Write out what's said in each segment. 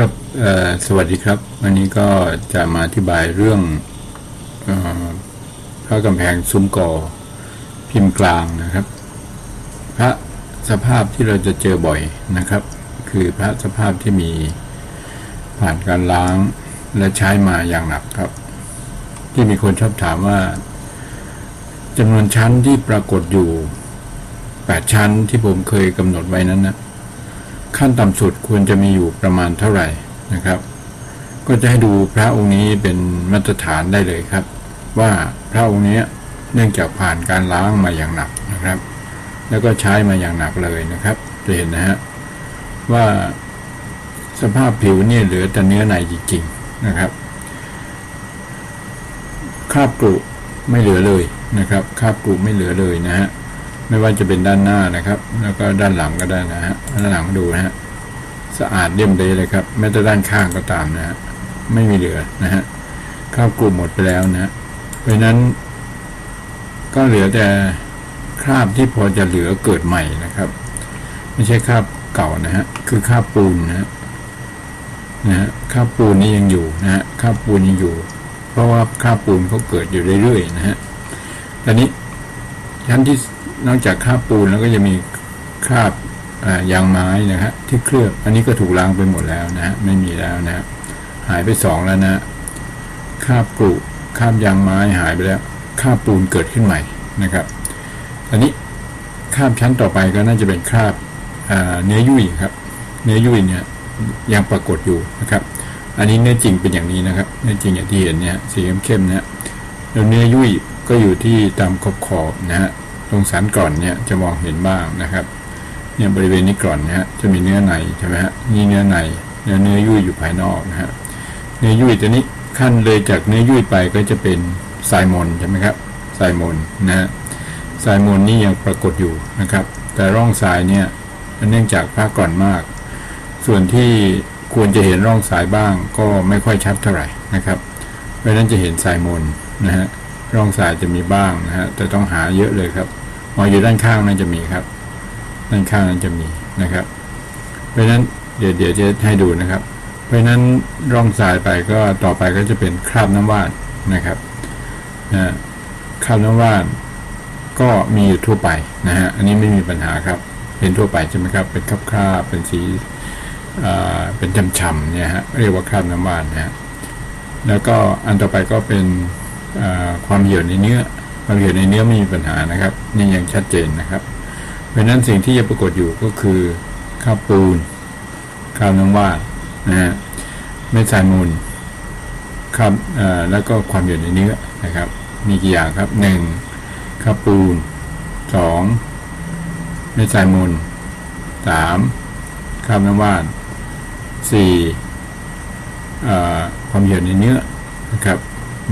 ครับสวัสดีครับ วันนี้ก็จะมาอธิบายเรื่องอพระกำแพงซุ้มก่อพิมพ์กลางนะครับ พระสภาพที่เราจะเจอบ่อยนะครับ คือพระสภาพที่มีผ่านการล้างและใช้มาอย่างหนักครับ ที่มีคนชอบถามว่าจำนวนชั้นที่ปรากฏอยู่ 8 ชั้นที่ผมเคยกำหนดไว้นั้นนะ ขั้นต่ำสุดควรจะมีอยู่ประมาณเท่าไหร่นะครับ ก็จะให้ดูพระองค์นี้เป็นมาตรฐานได้เลยครับ ว่าพระองค์นี้เนื่องจากผ่านการล้างมาอย่างหนักนะครับ แล้วก็ใช้มาอย่างหนักเลยนะครับจะเห็นนะฮะว่าสภาพผิวเนี่ยเหลือแต่เนื้อในจริงๆนะครับคราบกรุไม่เหลือเลยนะครับคราบกรุไม่เหลือเลยนะฮะ ไม่ว่าจะเป็นด้านหน้านะครับ แล้วก็ด้านหลังก็ได้นะฮะด้านหลังดูนะฮะสะอาดเลี่ยมเลยเลยครับแม้แต่ด้านข้างก็ตามนะฮะไม่มีเหลือนะฮะข้าวกลุ่มหมดไปแล้วนะเพราะฉะนั้น ก็เหลือแต่คราบที่พอจะเหลือเกิดใหม่นะครับ ไม่ใช่คราบเก่านะฮะคือคราบปูนนะฮะนะฮะคราบปูนนี่ยังอยู่นะฮะคราบปูนยังอยู่ เพราะว่าคราบปูนเขาเกิดอยู่เรื่อยๆนะฮะตอนนี้ชั้นที่ นอกจากคราบปูนแล้วก็จะมีคราบยางไม้นะฮะที่เคลือบอันนี้ก็ถูกล้างไปหมดแล้วนะฮะไม่มีแล้วนะฮะหายไปสองแล้วนะคราบกรุคราบยางไม้หายไปแล้วคราบปูนเกิดขึ้นใหม่นะครับอันนี้คราบชั้นต่อไปก็น่าจะเป็นคราบเนื้อยุ่ยครับ เนื้อยุ่ยเนี่ยยังปรากฏอยู่นะครับ อันนี้เนื้อจริงเป็นอย่างนี้นะครับ เนื้อจริงอย่างที่เห็นเนี่ยสีเข้มๆเนี่ยแล้วเนื้อยุ่ยก็อยู่ที่ตามขอบขอบๆนะฮะ รงสันก่อนเนี่ยจะมองเห็นบ้างนะครับเนี่ยบริเวณนี้ก่อนนะฮะจะมีเนื้อในใช่ไหมฮะนี่เนื้อในเนื้อเนื้อยุ่ยอยู่ภายนอกนะฮะเนื้อยุ่ยตัวนี้ขั้นเลยจากเนื้อยุ่ยไปก็จะเป็นไซมอนใช่ไหมครับไซมอนนะฮะไซมอนนี่ยังปรากฏอยู่นะครับ แต่ร่องทรายเนี่ยเนื่องจากภาคก่อนมาก ส่วนที่ควรจะเห็นร่องสายบ้างก็ไม่ค่อยชัดเท่าไหร่นะครับ เพราะฉะนั้นจะเห็นไซมอนนะฮะร่องสายจะมีบ้างนะฮะแต่ต้องหาเยอะเลยครับ มองอยู่ด้านข้างนั้นจะมีครับ ด้านข้างนั้นจะมีนะครับ เพราะนั้นเดี๋ยวเดี๋ยวจะให้ดูนะครับ เพราะนั้นร่องสายไปก็ต่อไปก็จะเป็นคราบน้ำว่านนะครับนะคราบน้ำว่านก็มีอยู่ทั่วไปนะฮะอันนี้ไม่มีปัญหาครับเห็นทั่วไปใช่ไหมครับ เป็นคราบคราบเป็นสีอ่าเป็นช่ำๆเนี่ยฮะเรียกว่าคราบน้ำว่านนะฮะแล้วก็อันต่อไปก็เป็นความเหี่ยวในเนื้อ ความเหี่ยวในเนื้อไม่มีปัญหานะครับ นี่ยังชัดเจนนะครับ เพราะฉะนั้นสิ่งที่จะปรากฏอยู่ก็คือข้าวปูนข้าวน้ำว่านนะฮะเม็ดสายมูลครับอ่าแล้วก็ความเหี่ยวในเนื้อนะครับ มีกี่อย่างครับหนึ่งข้าวปูนสองเม็ดสายมูลสามข้าวน้ำว่านสี่อ่าความเหี่ยวในเนื้อนะครับ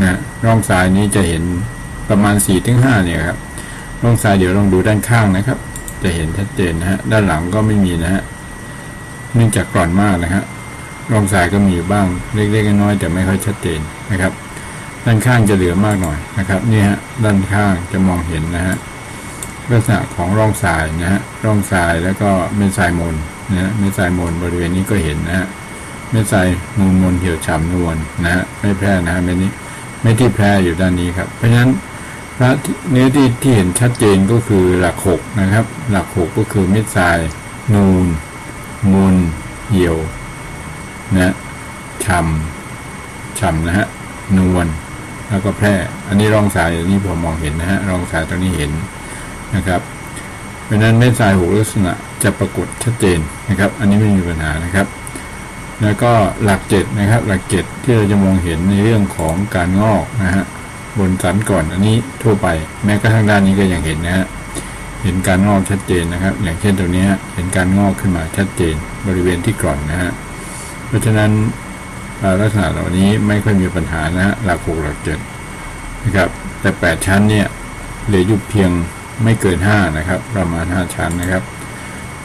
นะร่องทรายนี้จะเห็น ประมาณ4ี่ถึงห้าเนี่ยครับร่องทรายเดี๋ยวลองดูด้านข้างนะครับ จะเห็นชัดเจนนะฮะด้านหลังก็ไม่มีนะฮะเนื่องจากกร่อนมากนะฮะร่องทรายก็มีอยู่บ้างเล็กๆน้อยๆแต่ไม่ค่อยชัดเจนนะครับ ด้านข้างจะเหลือมากหน่อยนะครับนี่ฮะด้านข้างจะมองเห็นนะฮะลักษณะของร่องทรายนะฮะร่องทรายแล้วก็เม็ดทรายมนนะฮะเม็ดทรายมนบริเวณนี้ก็เห็นนะฮะเม็ดทรายมูลมนเหี่ยวฉ่ำนวลนะฮะไม่แพร่นะฮะเม็ดนี้เม็ดที่แพร่อยู่ด้านนี้ครับเพราะฉะนั้น พระเนื้อที่ที่เห็นชัดเจนก็คือหลักหกนะครับ หลักหกก็คือเม็ดทราย นูน มูล เหี่ยว นะฉ่ำฉ่ำนะฮะ นวล แล้วก็แพร่ อันนี้ร่องสายอันนี้ผมมองเห็นนะฮะร่องสายตรงนี้เห็นนะครับ เพราะฉะนั้นเม็ดทรายหกลักษณะจะปรากฏชัดเจนนะครับ อันนี้ไม่มีปัญหานะครับ แล้วก็หลักเจ็ดนะครับ หลักเจ็ดที่เราจะมองเห็นในเรื่องของการงอกนะฮะ บนสันก่อนอันนี้ทั่วไป แม้กระทั่งด้านนี้ก็ยังเห็นนะฮะเห็นการงอกชัดเจนนะครับ อย่างเช่นตรงนี้เห็นการงอกขึ้นมาชัดเจนบริเวณที่กร่อนนะฮะเพราะฉะนั้นลักษณะเหล่านี้ไม่ค่อยมีปัญหานะฮะหลักหกหลักเจ็ดนะครับ แต่แปดชั้นเนี่ยเหลืออยู่เพียงไม่เกินห้านะครับ ประมาณห้าชั้นนะครับ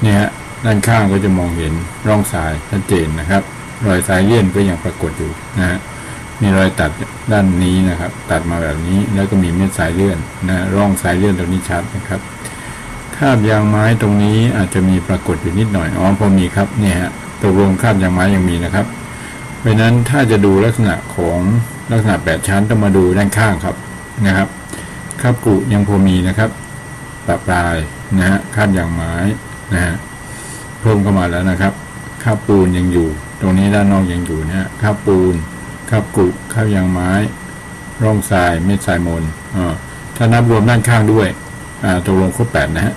เนี่ยฮะด้านข้างก็จะมองเห็นร่องทรายชัดเจนนะครับ รอยทรายเลี่ยนก็ยังปรากฏอยู่นะฮะ มีรอยตัดด้านนี้นะครับ ตัดมาแบบนี้แล้วก็มีเม็ดสายเลื่อนนะร่องสายเลื่อนตรงนี้ชัดนะครับคาบยางไม้ตรงนี้อาจจะมีปรากฏอยู่นิดหน่อยอ๋อพอมีครับเนี่ยฮะตกลงคาบยางไม้ยังมีนะครับ เพราะนั้นถ้าจะดูลักษณะของลักษณะแปดชั้นต้องมาดูด้านข้างครับนะครับคาบกุยังพอมีนะครับปะปลายนะฮะคาบยางไม้นะฮะเพิ่มเข้ามาแล้วนะครับคาบปูนยังอยู่ ตรงนี้ด้านนอกยังอยู่นะฮะคาบปูน คราบกรุคราบยางไม้ ร่องทรายเม็ดทรายมนถ้านับรวมด้านข้างด้วยตกลงครบแปดนะฮะ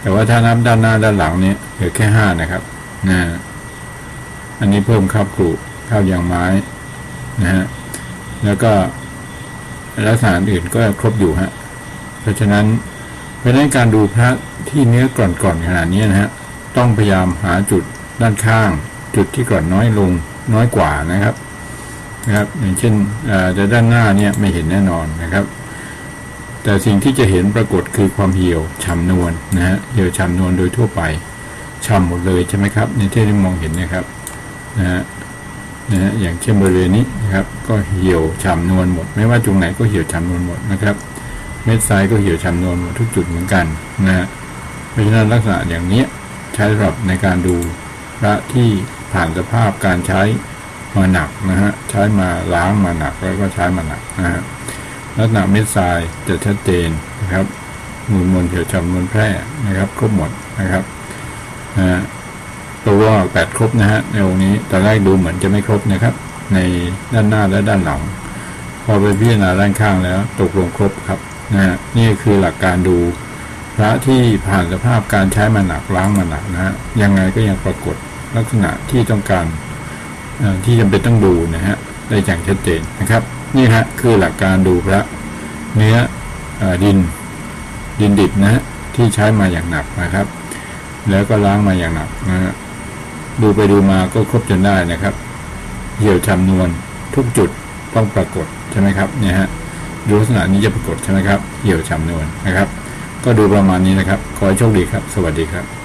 แต่ว่าถ้านับด้านหน้าด้านหลังเนี่ยเหลือแค่ห้านะครับนะอันนี้เพิ่มคราบกรุคราบยางไม้นะฮะแล้วก็ลักษณะอื่นก็ครบอยู่ฮะเพราะฉะนั้นเพราะนั้นการดูพระที่เนื้อกร่อนก่อนๆขนาดนี้นะฮะต้องพยายามหาจุดด้านข้าง จุดที่กร่อนน้อยลงน้อยกว่านะครับ นะครับ อย่างเช่นอ่ด้านหน้าเนี่ยไม่เห็นแน่นอนนะครับ แต่สิ่งที่จะเห็นปรากฏคือความเหี่ยวฉ่ำนวลนะฮะเหี่ยวฉ่ำนวลโดยทั่วไปฉ่ำหมดเลยใช่ไหมครับ ในที่ที่มองเห็นนะครับนะฮะนะฮะอย่างเช่นบริเวณนี้นะครับ ก็เหี่ยวฉ่ำนวลหมด ไม่ว่าจุงไหนก็เหี่ยวฉ่ำนวลหมดนะครับ เม็ดทรายก็เหี่ยวฉ่ำนวลหมดทุกจุดเหมือนกันนะฮะเพราะฉะนั้นลักษณะอย่างนี้ใช้สำหรับในการดูพระที่ผ่านสภาพการใช้ มาหนักนะฮะใช้มาล้างมาหนักแล้วก็ใช้มาหนักนะฮะลักษณะเม็ดทรายจะชัดเจนนะครับมูลมวลเขียวฉ่ำมวลแพร่นะครับ ครบหมดนะครับนะตัวว่าแปดครบนะฮะในองค์นี้ตอนแรกดูเหมือนจะไม่ครบนะครับ ในด้านหน้าและด้านหลัง พอไปพิจารณาด้านข้างแล้ว ตกลงครบครับนะฮะนี่คือหลักการดูพระที่ผ่านสภาพการใช้มาหนักล้างมาหนักนะฮะยังไงก็ยังปรากฏลักษณะที่ต้องการ ที่จำเป็นต้องดูนะฮะได้อย่างชัดเจนนะครับ นี่ฮะคือหลักการดูพระเนื้อออดินดินดิบนะฮะที่ใช้มาอย่างหนักนะครับ แล้วก็ล้างมาอย่างหนักนะฮะดูไปดูมาก็ครบจนได้นะครับเหี่ยวชำนวนทุกจุดต้องปรากฏใช่ไหมครับเนี่ยฮะดูลักษณะนี้จะปรากฏใช่ไหมครับเหี่ยวชำนวนนะครับ ก็ดูประมาณนี้นะครับ ขอให้โชคดีครับ สวัสดีครับ